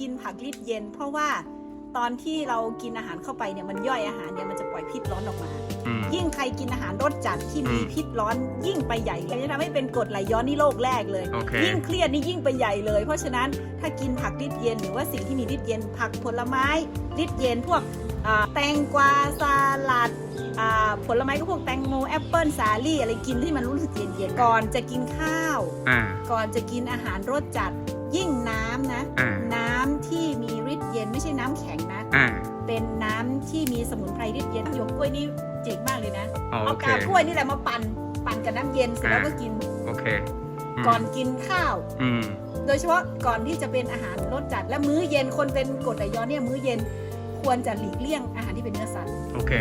กินผักลิดเย็น เพราะว่าตอนที่เรากินอาหารเข้าไปเนี่ยมันย่อยอาหารเนี่ยมันจะปล่อยพิษร้อนออกมา อืม ยิ่งใครกินอาหารรสจัดที่มีอืมพิษร้อน ยิ่งไปใหญ่เลยจะทำให้เป็นกรดไหลย้อนนี่โรคแรกเลย โอเค ยิ่งเครียดนี่ยิ่งไปใหญ่เลย เพราะฉะนั้นถ้ากินผักริดเย็น หรือว่าสิ่งที่มีริดเย็น ผักผลไม้ริดเย็นพวกอ่าแตงกวาสลัดอ่าผลไม้ก็พวกแตงโมแอปเปิลสาลี่อะไรกินที่มันรู้สึกเย็นๆก่อนจะกินข้าว อ่า ก่อนจะกินอาหารรสจัดยิ่งน้ำนะ อ่า นไม่ใช่น้ำแข็งนะ อ่า เป็นน้ำที่มีสมุนไพรฤทธิ์เย็นหยวกกล้วยนี่เจ๋งมากเลยนะอ๋อเอาโอเคกาบกล้วยนี่แหละมาปั่น ปั่นกับน้ำเย็นเสร็จแล้วก็กิน โอเคมก่อนกินข้าว อืมโดยเฉพาะก่อนที่จะเป็นอาหารรสจัด และมื้อเย็นคนเป็นกรดไหลย้อนเนี่ยมื้อเย็นควรจะหลีกเลี่ยงอาหารที่เป็นเนื้อสัตว์ โอเค